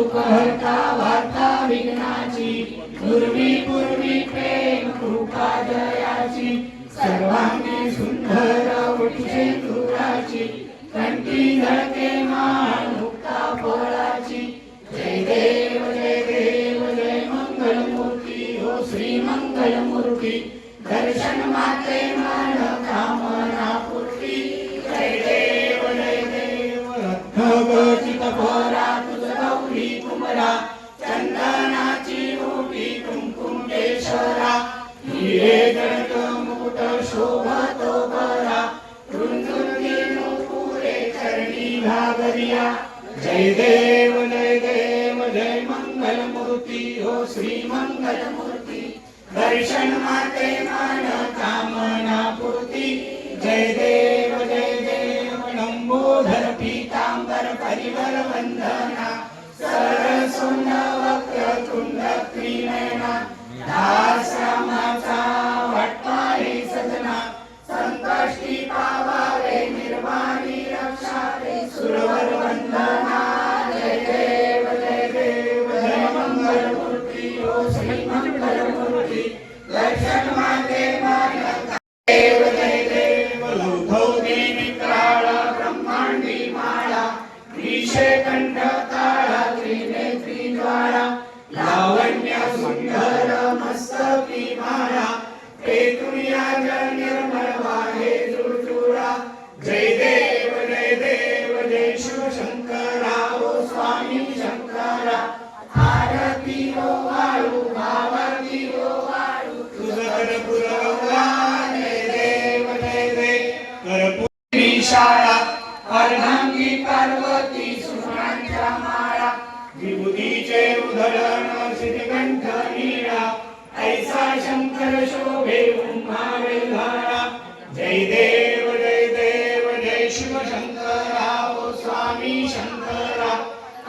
दुःखहर्ता वार्ता विघ्नाची पूर्वी पूर्वी प्रेम कृपा जयाची सर्वांनी सुंदर उठे दुराची कंठी झळके हरिया जय देव जय देव जय मंगल मूर्ती हो श्री मंगल मूर्ती दर्शन माते मन कामना पूर्ती। जय देव जय देव लंबोधर पीतांबर परिवर विभूतीचे उधळण श्रीकंठ नीळा. ऐसा शंकर शोभे उमावे धारा. जय देव जय देव जय शिव शंकरा. ओ स्वामी शंकरा.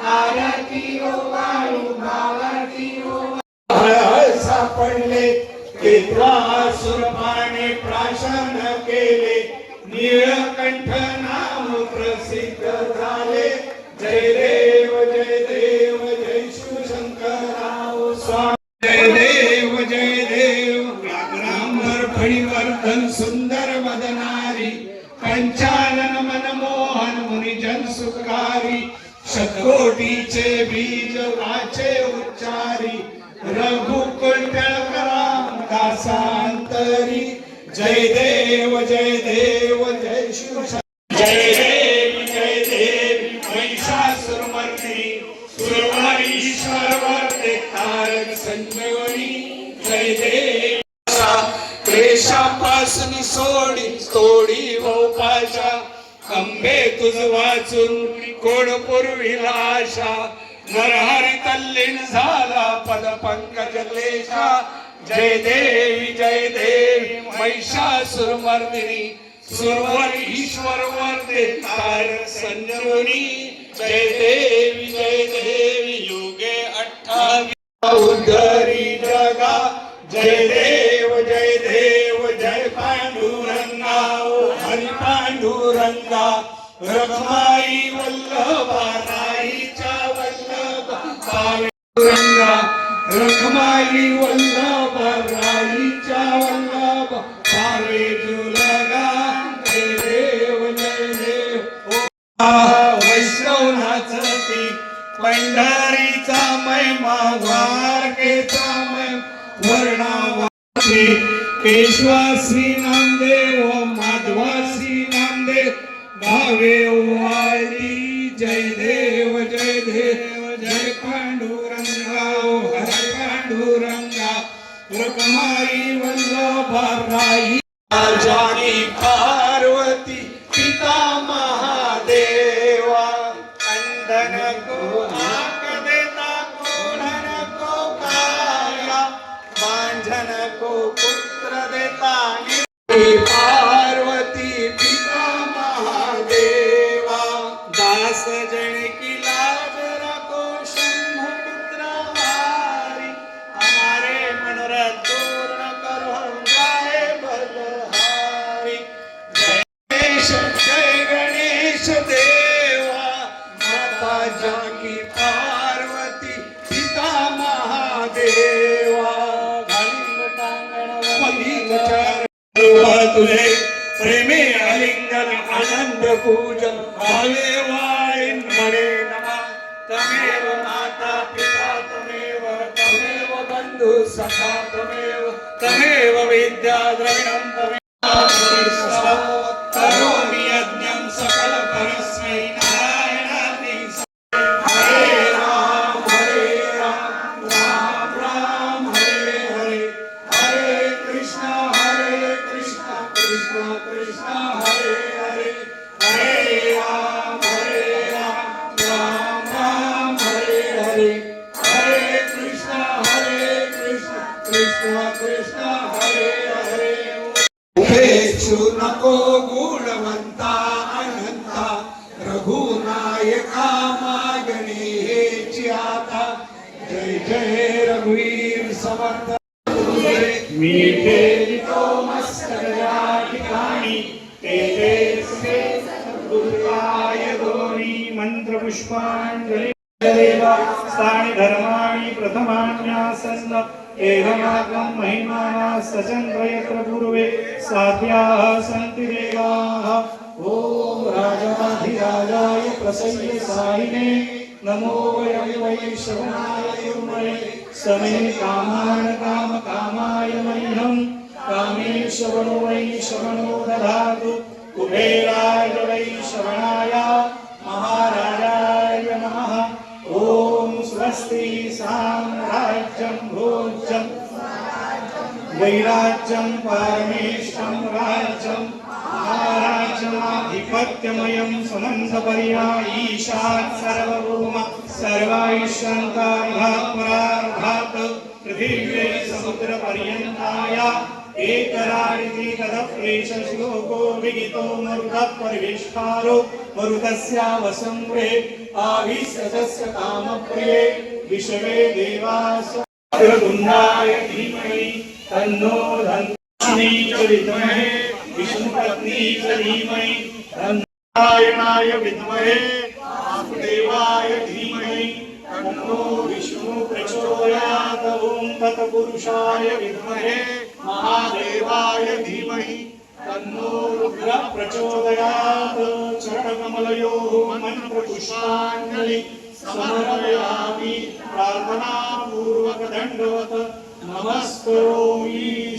आरती ओ वाळू भावाती ओ सापडले सापडले सुरपाने प्राशन केले. निळकंठ नाम प्रसिद्ध झाले. जय जय शिव जय देव महिषासुर मर्दिनी महिषासुरमर्दिनी सुरवारीश्वर वर्ते तारक संजीवनी जय देव। क्लेशापासून सोडी तोडी वोपाशा अंबे तुझ वाचून कोण पूर्वीला आशा? नरहरी तल्लीन झाला पद पंकज क्लेशा। जय देवी जय देवी महिषासुर मर्दिनी सुरवर ईश्वर वर्ते संजीवनी जय देवी जय देवी योगे अठ्ठावी. उद्धरी जगा. जय देव जय देव जय पांडुरंगा. ओ हरी पांडुरंगा. रखमाई वल्लभा राईच्या वल्लभा. पांडुरंगा. रखमाई वल्लभा राईच्या वल्लभा. पावे वैष्णवनाथ ती वैष्णवनाच पंढरीचा महिमा द्वारकेचा महिमा वर्णावासी पेशवा श्री नामदेव माधवा श्री नामदेव भावे वाली जय देव जय देव जय पांडुरंगा हर पांडुरंगा रुक्माई वल्लभा राई जानी पार्वती अलिंगन आनंद पूजन भावे वाणे नमा तमेव माता पिता तमेव तमेव बंधु सखा तमेव तमेव विद्या द्रविणं नको गुणवंता अनंता रघुनायका मागणी हेची आता. जय जय रघुवीर समर्थ. मी फेरितो मस्तक या ठिकाणी मंत्रपुष्पांजली देवा स्थानि धर्माणि प्रथमान्यासन्न एहमागं महिमाना सचन्द्रयत्र पूर्वे साध्याः सन्ति देवाः। ॐ राजाधिराजाय प्रसह्य साहिने। नमो वयं वै श्रवणाय युर्मये समे कामान् कामकामाय मह्यं। कामेश्वरो वै श्रवणो दधातु। कुबेराय वै श्रवणाय। महा वैराज्यं परमेष्टं राज्यं महाराज्यमाधिपत्यमयं समन्तपर्या ईशात् सर्वभौम सर्वायुष्यन्तार्भात् पृथिव्यै समुद्रपर्यन्ताय एकरारिति तदप्रेष श्लोको विगितो मरुतः परिवेष्टारो मरुतस्यावसङ्गे आविसजस्य कामप्रिये विषवे देवास्य धीमहि। तन्नो धन्वी च विद्महे विष्णुपत्नी धीमहि तन्नारायणाय विद्महे देवाय धीमहि तन्नो विष्णु प्रचोदयात् ॐ तत्पुरुषाय विद्महे महादेवाय धीमहि तन्नो रुद्र प्रचोदयात्। चरणकमलयोः मन्त्रपुष्पाञ्जलि समर्पयामि। प्रार्थनापूर्वक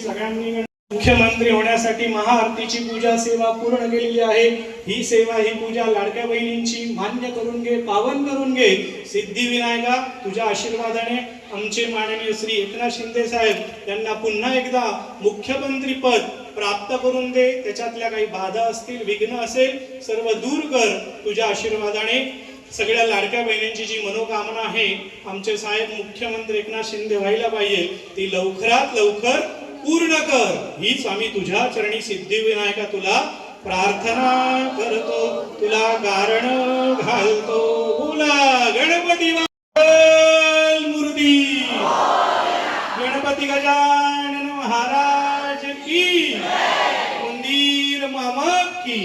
सगळ्यांनी मुख्यमंत्री होण्यासाठी महाआरतीची पूजा सेवा पूर्ण केलेली आहे. ही सेवा ही पूजा लाडक्या बहिणींची मान्य करून घे पावन करून घे. सिद्धिविनायका तुझ्या आशीर्वादाने आमचे माननीय श्री एकनाथ शिंदे साहेब यांना पुन्हा एकदा मुख्यमंत्री पद प्राप्त करून दे. त्याच्यातल्या काही बाधा असतील विघ्न असेल सर्व दूर कर. तुझ्या आशीर्वादाने सगळ्या लाडक्या बहिणींची जी मनोकामना आहे आमचे साहेब मुख्यमंत्री एकनाथ शिंदे व्हायला पाहिजे ती लवकरात लवकर पूर्ण कर. हीच आम्ही तुझ्या चरणी सिद्धिविनायका तुला प्रार्थना करतो. तुला कारण घालतो. बोला गणपती मूर्ती. गणपती गजा महाराज की मंदिर मामा की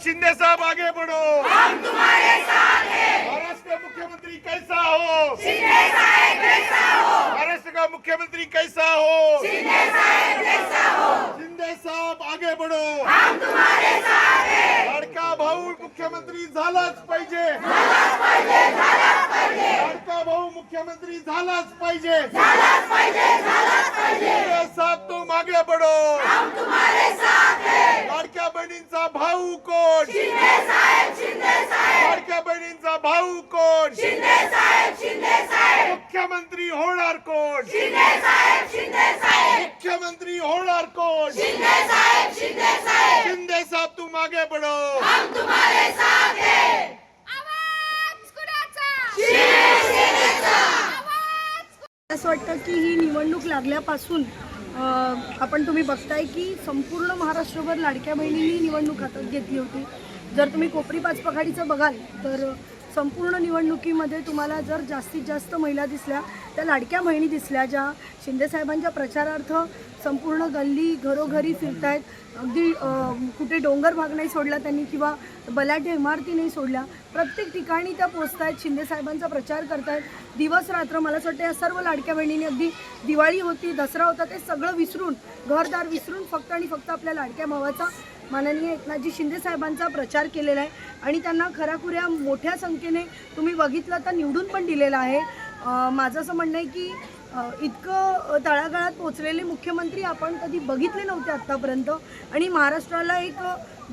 एकनाथ शिंदे साहब आगे बढ़ो। हम तुम्हारे साथ हैं। महाराष्ट्र का मुख्यमंत्री कैसा हो? शिंदे साहब कैसा हो। महाराष्ट्र का मुख्यमंत्री कैसा हो? शिंदे साहब कैसा हो। शिंदे साहब आगे बढ़ो। हम तुम्हारे साथ हैं। मुख्यमंत्री झालाच पाहिजे. लाडका भाऊ मुख्यमंत्री झालाच पाहिजे. साथ पाहिजे झालाच पाहिजे तुम आगे लाडक्या बहिणींचा भाऊ कोण? लाडक्या बहिणींचा भाऊ कोण? मुख्यमंत्री होणार कोण? शिंदे साहेब शिंदे साहेब. मुख्यमंत्री होणार कोण? शिंदे साहेब शिंदे साहेब. शिंदे साहब तुम आगे बढ़ो हम तुम्हारे साथ हैं. आवाज कुणाचा? असं वाटतं की ही निवडणूक लागल्यापासून आपण तुम्ही बघताय की संपूर्ण महाराष्ट्रभर लाडक्या बहिणींनी निवडणूक हातात घेतली होती. जर तुम्ही कोपरी पाचपखाडीचं बघाल तर संपूर्ण निवडणुकीमध्ये तुम्हाला जर जास्तीत जास्त महिला दिसल्या त्या लाडक्या बहिणी दिसल्या ज्या शिंदेसाहेबांच्या प्रचारार्थ संपूर्ण गल्ली घरोघरी फिरतायत. अगदी कुठे डोंगर भाग नाही सोडला त्यांनी किंवा बलाढ्य इमारती नाही सोडल्या. प्रत्येक ठिकाणी त्या पोचतायत शिंदेसाहेबांचा प्रचार करतायत. दिवस रात्र मला असं वाटतं या सर्व लाडक्या बहिणींनी अगदी दिवाळी होती दसरा होता ते सगळं विसरून घरदार विसरून फक्त आणि फक्त आपल्या लाडक्या भावाचा माननीय एकनाथजी शिंदे साहेबांचा प्रचार केलेला आहे आणि त्यांना खऱ्याखुऱ्या मोठ्या संख्येने तुम्ही बघितलं तर निवडून पण दिलेलं आहे. माझं असं म्हणणं आहे की इतकं तळागाळात पोचलेले मुख्यमंत्री आपण कधी बघितले नव्हते आत्तापर्यंत. आणि महाराष्ट्राला एक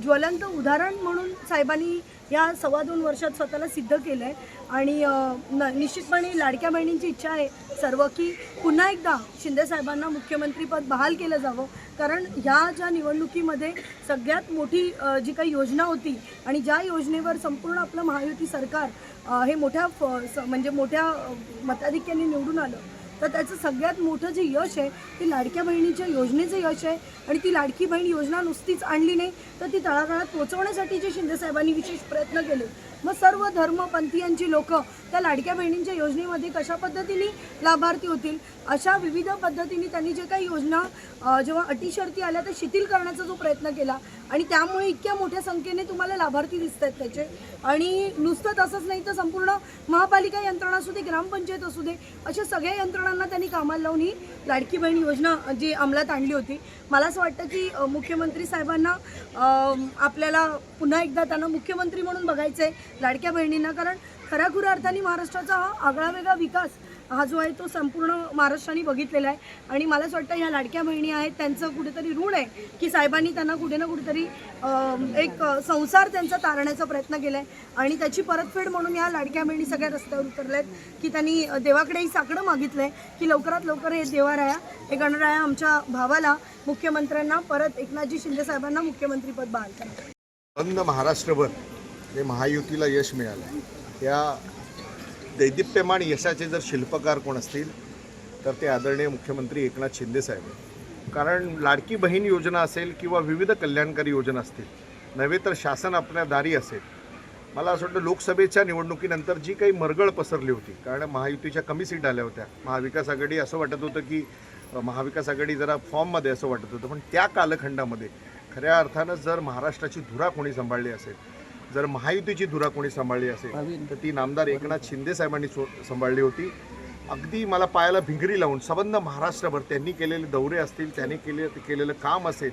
ज्वलंत उदाहरण म्हणून साहेबांनी या सव्वा दोन वर्षात स्वतःला सिद्ध केलं आहे आणि न निश्चितपणे लाडक्या बहिणींची इच्छा आहे सर्व की पुन्हा एकदा शिंदे साहेबांना मुख्यमंत्रीपद बहाल केलं जावं. कारण ह्या ज्या निवडणुकीमध्ये सगळ्यात मोठी जी काही योजना होती आणि ज्या योजनेवर संपूर्ण आपलं महायुती सरकार हे मोठ्या फ- स- म्हणजे मोठ्या मताधिक्याने निवडून आलं तर त्याचं सगळ्यात मोठं जे यश आहे ते लाडक्या बहिणीच्या योजनेचं यश आहे. आणि ती लाडकी बहीण योजना नुसतीच आणली नाही तर ती तळागाळात पोहोचवण्यासाठी जे शिंदे साहेबांनी विशेष प्रयत्न केले मग सर्व धर्मपंथीयांची लोक त्या लाडक्या बहिणींच्या योजनेमध्ये कशा पद्धतीने लाभार्थी होतील? अशा विविध पद्धतीने त्यांनी जे काही योजना जेव्हा अटीशर्ती आल्या त्या शिथिल करण्याचा जो प्रयत्न केला आणि त्यामुळे इतक्या मोठ्या संख्येने तुम्हाला लाभार्थी दिसत आहेत त्याचे. आणि नुसतं तसंच नाही तर संपूर्ण महापालिका यंत्रणा असू दे ग्रामपंचायत असू दे अशा सगळ्या यंत्रणांना त्यांनी कामाला लावून ही लाडकी बहीण योजना जी अंमलात आणली होती. मला असं वाटतं की मुख्यमंत्री साहेबांना आपल्याला पुन्हा एकदा त्यांना मुख्यमंत्री म्हणून बघायचं आहे लाडक्या बहिणींना कारण खऱ्याखुऱ्या अर्थाने महाराष्ट्राचा हा आगळा वेगळा विकास हा जो आहे तो संपूर्ण महाराष्ट्राने बघितलेला आहे. आणि मला असं वाटतं ह्या लाडक्या बहिणी आहेत त्यांचं कुठेतरी ऋण आहे की साहेबांनी त्यांना कुठे ना कुठेतरी एक संसार त्यांचा तारण्याचा प्रयत्न केला आहे आणि त्याची परतफेड म्हणून या लाडक्या बहिणी सगळ्या रस्त्यावर उतरल्या आहेत की त्यांनी देवाकडेही साकडं मागितलं आहे की लवकरात लवकर हे देवाराया हे गणराया आमच्या भावाला मुख्यमंत्र्यांना परत एकनाथजी शिंदे साहेबांना मुख्यमंत्रीपद बहाल करा. बंद महाराष्ट्रभर. हे महायुतीला यश मिळालं या दैदिप्यमान यशाचे जर शिल्पकार कोण असतील तर ते आदरणीय मुख्यमंत्री एकनाथ शिंदे साहेब आहेत. कारण लाडकी बहीण योजना असेल किंवा विविध कल्याणकारी योजना असतील नव्हे तर शासन आपल्या दारी असेल. मला असं वाटतं लोकसभेच्या निवडणुकीनंतर जी काही मरगळ पसरली होती कारण महायुतीच्या कमी सीट आल्या होत्या. महाविकास आघाडी असं वाटत होतं की महाविकास आघाडी जरा फॉर्ममध्ये असं वाटत होतं. पण त्या कालखंडामध्ये खऱ्या अर्थानं जर महाराष्ट्राची धुरा कोणी सांभाळली असेल जर महायुतीची धुरा कोणी सांभाळली असेल तर ती नामदार एकनाथ शिंदे साहेबांनी सो सांभाळली होती. अगदी मला पायाला भिंगरी लावून संबंध महाराष्ट्रभर त्यांनी केलेले दौरे असतील त्यांनी केले केलेलं काम असेल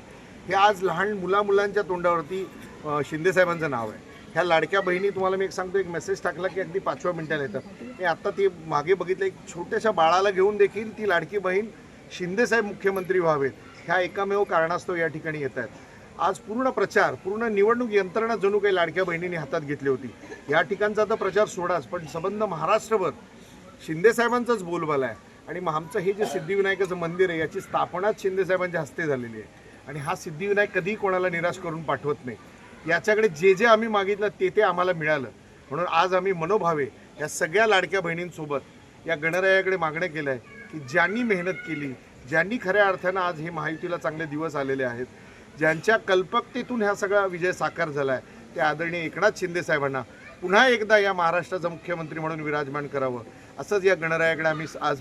हे आज लहान मुला मुलांच्या तोंडावरती अ, शिंदे साहेबांचं नाव आहे. ह्या लाडक्या बहिणी तुम्हाला मी एक सांगतो एक मेसेज टाकला की अगदी पाचव्या मिनिटाला येतात. मी आत्ता ती मागे बघितलं एक छोट्याशा बाळाला घेऊन देखील ती लाडकी बहीण शिंदे साहेब मुख्यमंत्री व्हावेत. ह्या एकामेव कारणास्तव या ठिकाणी येत आहेत आज पूर्ण प्रचार पूर्ण निवडणूक यंत्रणा जणू काही लाडक्या बहिणींनी हातात घेतली होती. या ठिकाणचा तर प्रचार सोडाच पण संबंध महाराष्ट्रभर शिंदेसाहेबांचाच बोलबाला आहे. आणि मग आमचं हे जे सिद्धिविनायकाचं मंदिर आहे याची स्थापनाच शिंदेसाहेबांच्या हस्ते झालेली आहे. आणि हा सिद्धिविनायक कधीही कोणाला निराश करून पाठवत नाही. याच्याकडे जे जे आम्ही मागितलं ते ते आम्हाला मिळालं. म्हणून आज आम्ही मनोभावे या सगळ्या लाडक्या बहिणींसोबत या गणरायाकडे मागणं केलं आहे की ज्यांनी मेहनत केली ज्यांनी खऱ्या अर्थानं आज हे महायुतीला चांगले दिवस आलेले आहेत ज्यांच्या कल्पकतेतून ह्या सगळा विजय साकार झाला आहे ते आदरणीय एकनाथ शिंदे साहेबांना पुन्हा एकदा या महाराष्ट्राचा मुख्यमंत्री म्हणून विराजमान करावं. असंच या गणरायाकडे आम्ही आज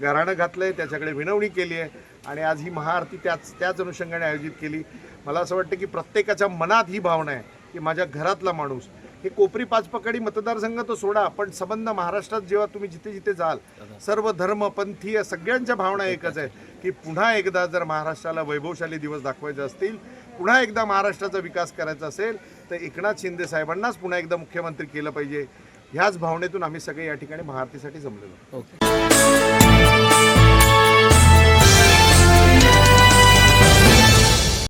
घराणं घातलं आहे त्याच्याकडे विनवणी केली आहे आणि आज ही महाआरती त्याच त्याच अनुषंगाने आयोजित केली. मला असं वाटतं की प्रत्येकाच्या मनात ही भावना आहे की माझ्या घरातला माणूस हे कोपरी पाचपकडी मतदारसंघ तो सोडा पण संबंध महाराष्ट्रात जेव्हा तुम्ही जिथे जिथे जाल सर्व धर्म पंथीय सगळ्यांच्या भावना एकच आहेत की पुन्हा एकदा जर महाराष्ट्राला वैभवशाली दिवस दाखवायचे असतील पुन्हा एकदा महाराष्ट्राचा विकास करायचा असेल तर एकनाथ शिंदे साहेबांनाच पुन्हा एकदा मुख्यमंत्री केलं पाहिजे. ह्याच भावनेतून आम्ही सगळे या ठिकाणी महाआरतीसाठी जमलेलो ओके.